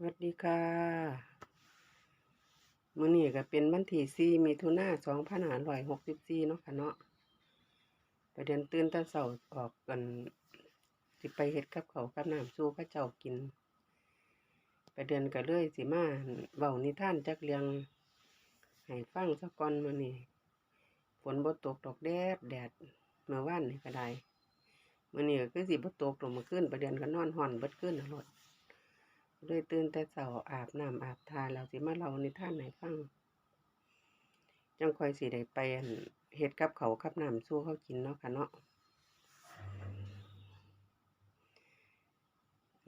สวัสดีค่ะมื้อนี้ก็เป็นวันที่สี่มิถุนาสองพันห้าร้อยหกสิบสี่เนาะค่ะเนาะไปเดินตื่นต่เช้าออกกันสิไปเฮ็ดกับเขากับน้ำสู่เขาเจ้ากิน ไปเดินก็เลยสิมาเว้านิทานจักเรื่องให้ฟังซะก่อนมื้อนี้ฝนบ่ตกดอกแดดแดดเมื่อวานนี่ก็ได้มื้อนี้ก็คือสิบ่ตกดอกมื่อคืนไปเดินก็นอนฮ้อนเบิดคืนน่ะโลด เลยตื่นแต่เช้าอาบน้ำอาบทาแล้วสิมาเล่านิทานให้ฟังจังคอยสิได้ไปอั่นเฮ็ดกับเขาวกับน้ำสู่เขากินเนาะค่ะเนาะ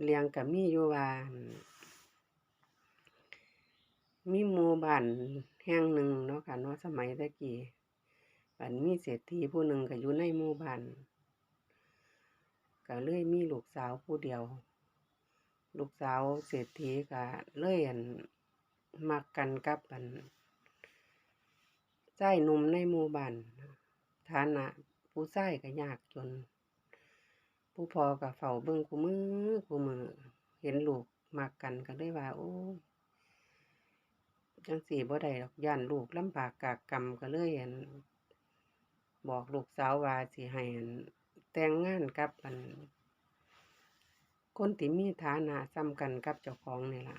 เรื่องก็มีอยู่ว่านมีหมู่บ้านแห่งหนึ่งเนาะค่ะเนาะสมัยต่กี้บัดมีเศรษฐีผู้หนึ่งก็อยู่ในหมู่บ้านก็เลยมีลูกสาวผู้เดียว ลูกสาวเศรษฐีก็เลยอันมักกันกับอั่นชายหนุ่มในหมู่บ้านฐานะผู้ชายก็ยากจน ผู้พอก็เฝ้าเบิ่งคุมื้อคุมื้อเห็นลูกมักกันก็เลยว่า โอ้ยจังซี้บ่ได้ดอกย้านลูกลำบากกากกำก็เลยอันบอกลูกสาวว่าสิให้อั่นแต่งงานกับอัน คนที่มีฐานะส่ำกันกับเจ้าของนี่ล่ะ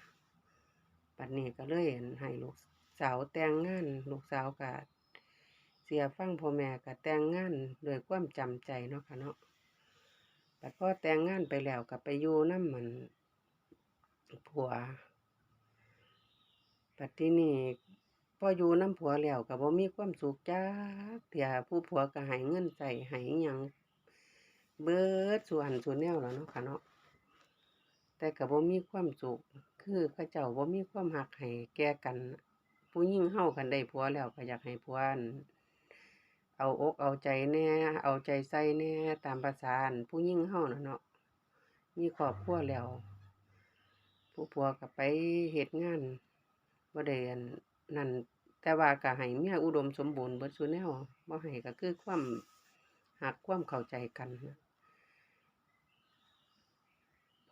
บัดนี้ก็เลยอั่นให้ลูกสาวแต่งงาน ลูกสาวก็เชื่อฟังพ่อแม่ก็แต่งงานโดยความจำใจเนาะค่ะเนาะบัดพอแต่งงานไปแล้วก็ไปอยู่นำอั่นผัวบัดทีนี้พออยู่นำผัวแล้วก็บ่มีความสุขจักเที่ยผู้ผัวก็ให้เงินใช้ให้อิหยังเบิดซุอันซุแนวแล้วเนาะค่ะเนาะ แต่ก็บ่มีความสุขคือเขาเจ้าบ่มีความรักให้แก่กัน ผู้หญิงเราคันได้ผัวแล้วก็อยากให้ผัวอั่นเอาอกเอาใจแน่เอาใจใส่แน่ตามประสานผู้หญิงเราน่ะเนาะมีครอบครัวแล้ว ผู้ผัวก็ไปเฮ็ดงานบ่ได้อั่นนั่นแต่ว่าก็ให้เมียอุดมสมบูรณ์เบิดซุแนวบ่ให้ก็คือความรักความเข้าใจกันนะ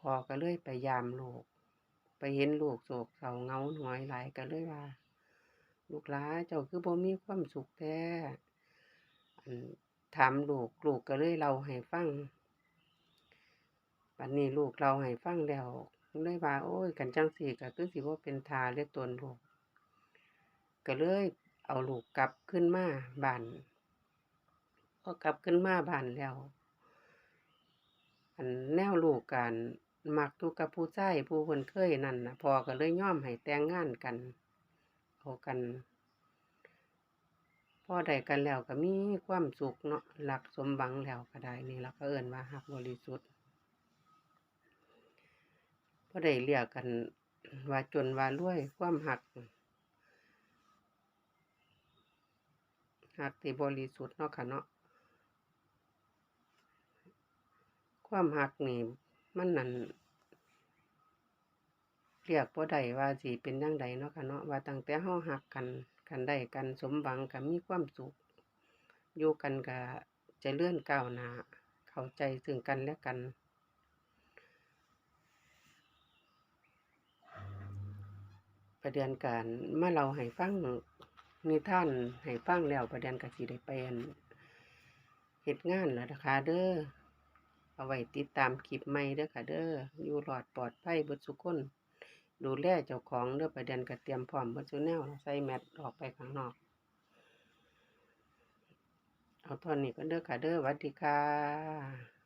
พ่อก็เลยไปยามลูก ไปเห็นลูกโศกเศร้าเงาหงอยหลายก็เลยว่า ลูกหลาเจ้าคือบ่มีความสุขแท้ถามลูกลูกก็เลยเล่าให้ฟังบัดนี้ลูกเล่าให้ฟังแล้วเลยว่าโอ๊ยคันจังซี้ก็คือสิบ่เป็นทาเหลือตนลูกก็เลยเอาลูกกลับคืนมาบ้านพอกลับคืนมาบ้านแล้ว อันแนวลูกกัน มักอยู่กับผู้ชายผู้เพิ่นเคยนั่นนะพอก็เลยย่อมให้แต่งงานกันเอากัน พอได้กันแล้วก็มีความสุขเนาะรักสมหวังแล้วก็ได้นี่ล่ะเขาเอิ้นว่ารักบริสุทธิ์บ่ได้เรียกกันว่าจนว่ารวยความรักรักที่บริสุทธิ์เนาะค่ะเนาะความรักนี่ มันนั่นเรียกบ่ได้ว่าสิเป็นจั่งใดเนาะค่ะเนาะว่าตั้งแต่เรารักกันคันได้กันสมหวังก็มีความสุขอยู่กันก็เจริญก้าวหน้าเข้าใจซึ่งกันและกัน ประเดือนก็อั่นมาเล่าให้ฟังนิทานให้ฟังแล้วประเดือนก็สิได้ไปอั่นเฮ็ดงานแล้วเด้อค่ะเด้อ เอาไว้ติดตามคลิปใหม่เด้อค่ะเด้ออยู่รอดปลอดภัยบิดสุคนดูแลเจ้าของเด้อประเด็นก็เตรียมพร้อมบิดสุแนวใส่แมสออกไปข้างนอก เอาตอนนี้ก็เด้อค่ะเด้อวัสดีค่ะ